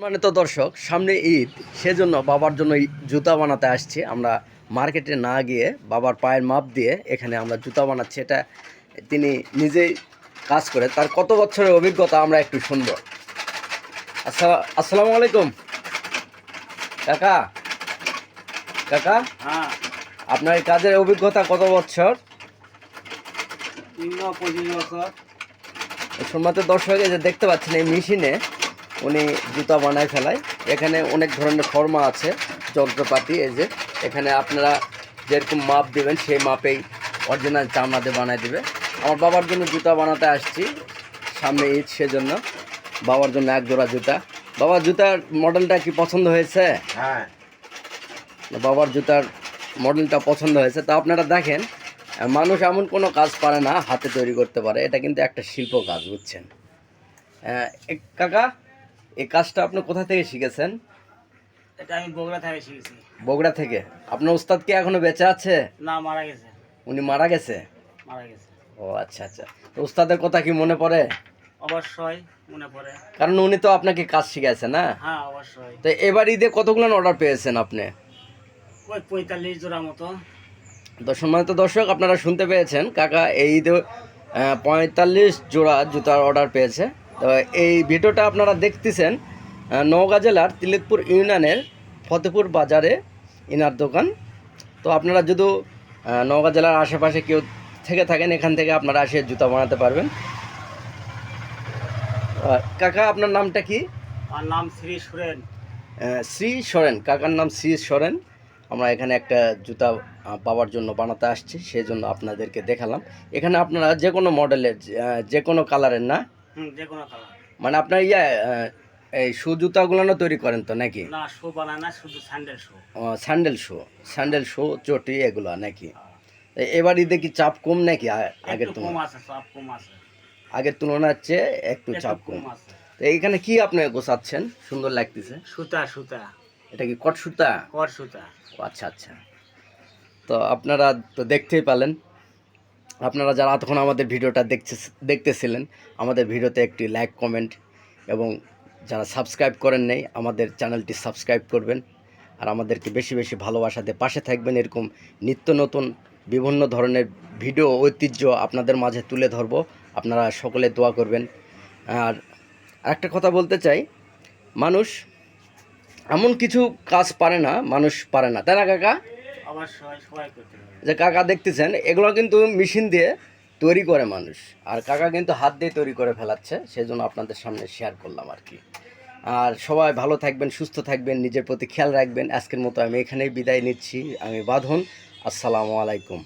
মানে তো দর্শক সামনে ঈদ সেজন্য বাবার জন্য জুতা বানাতে আসছি। আমরা মার্কেটে না গিয়ে বাবার পায়ের মাপ দিয়ে এখানে আমরা জুতা বানাচ্ছি। এটা তিনি নিজেই কাজ করে। তার কত বছরের অভিজ্ঞতা আমরা একটু শুনব। আসসালা- আসসালামু আলাইকুম। কাকা? কাকা? হ্যাঁ। আপনার এই কাজের অভিজ্ঞতা কত বছর? সম্মানিত দর্শক এই যে দেখতে পাচ্ছেন এই মেশিনে উনি জুতা বানায় ফেলায়। এখানে অনেক ধরনের ফর্মা আছে যন্ত্রপাতি এই যে। এখানে আপনারা যেরকম মাপ দেবেন সেই মাপেই অরিজিনাল চামড়া দিয়ে বানায় দেবে। আমার বাবার জন্য জুতা বানাতে আসছি সামনে ঈদ সেজন্য। বাবার জন্য এক জোড়া জুতা। বাবার জুতার মডেলটা কি পছন্দ হয়েছে? হ্যাঁ। বাবার জুতার মডেলটা পছন্দ হয়েছে। তা আপনারা দেখেন মানুষ এমন কোনো কাজ পারে না হাতে তৈরি করতে পারে। এটা কিন্তু একটা শিল্প কাজ বুঝছেন? কাকা? এই কাজটা আপনি কোথা থেকে শিখেছেন? এটা আমি বগুড়া থেকে শিখেছি। বগুড়া থেকে। আপনার উস্তাদ কি এখনও বেঁচে আছে? না মারা গেছে। উনি মারা গেছে? মারা গেছে। ও আচ্ছা আচ্ছা। তো উস্তাদের কথা কি মনে পড়ে? অবশ্যই মনে পড়ে। কারণ উনি তো আপনাকে কাজ শিখাইছে না? হ্যাঁ অবশ্যই। তো এবার ঈদে কতগুলো অর্ডার পেয়েছেন আপনি? ওই পঁয়তাল্লিশ জোড়া মতো। তো সম্মানিত দর্শক আপনারা শুনতে পেয়েছেন কাকা এই ঈদে পঁয়তাল্লিশ জোড়া জুতার অর্ডার পেয়েছে। তো এই ভিডিওটা আপনারা দেখতেছেন নওগাঁ জেলার তিলেকপুর ইউনিয়নের ফতেপুর বাজারে ইনার দোকান। তো আপনারা যদি নওগাঁ জেলার আশেপাশে কেউ থেকে থাকেন এখান থেকে আপনারা এসে জুতা বানাতে পারবেন। কাকা আপনার নামটা কি? আর নাম শ্রী সুরেন। শ্রী সরেন। কাকার নাম শ্রী সরেন। আমরা এখানে একটা জুতা পাওয়ার জন্য বানাতে আসছি সেই জন্য আপনাদেরকে দেখালাম। এখানে আপনারা যে কোনো মডেলের যে কোনো কালারের না যে কোনো কালার। মানে আপনার ইয়া এই শু জুতাগুলো তৈরি করেন তো নাকি? না শু বানায় না শুধু sandal shoe. Sandal shoe. Sandal shoe চটি এগুলো নাকি? এবার ঈদে কি চাপ কম নাকি আগের তুলনায়? আছে সব কম আছে। আগের তুলনার চেয়ে একটু চাপ কম তো এইখানে কি আপনি গোছাচ্ছেন? সুন্দর লাগতেছে। সুতা সুতা। এটা কি কট সুতা? কর সুতা। আচ্ছা আচ্ছা। তো আপনারা তো দেখতেই পেলেন আপনারা যারা এতক্ষণ আমাদের ভিডিওটা দেখছে দেখতেছিলেন, আমাদের ভিডিওতে একটি লাইক কমেন্ট এবং যারা সাবস্ক্রাইব করেন নেই, আমাদের চ্যানেলটি সাবস্ক্রাইব করবেন। আর আমাদেরকে বেশি বেশি ভালোবাসাতে পাশে থাকবেন এরকম নিত্য নতুন, বিভিন্ন ধরনের ভিডিও ঐতিহ্য আপনাদের মাঝে তুলে ধরবো। আপনারা সকলে দোয়া করবেন। আর একটা কথা বলতে চাই, মানুষ এমন কিছু কাজ পারে না, মানুষ পারে না। তাই না কাকা যে কাকা দেখতেছেন, এগুলো কিন্তু মেশিন দিয়ে তৈরি করে মানুষ। আর কাকা কিন্তু হাত দিয়ে তৈরি করে ফেলাচ্ছে সেই জন্য আপনাদের সামনে শেয়ার করলাম আর কি। আর সবাই ভালো থাকবেন, সুস্থ থাকবেন, নিজের প্রতি খেয়াল রাখবেন। আজকের মতো আমি এখানেই বিদায় নিচ্ছি। আমি বাঁধন, আসসালামু আলাইকুম।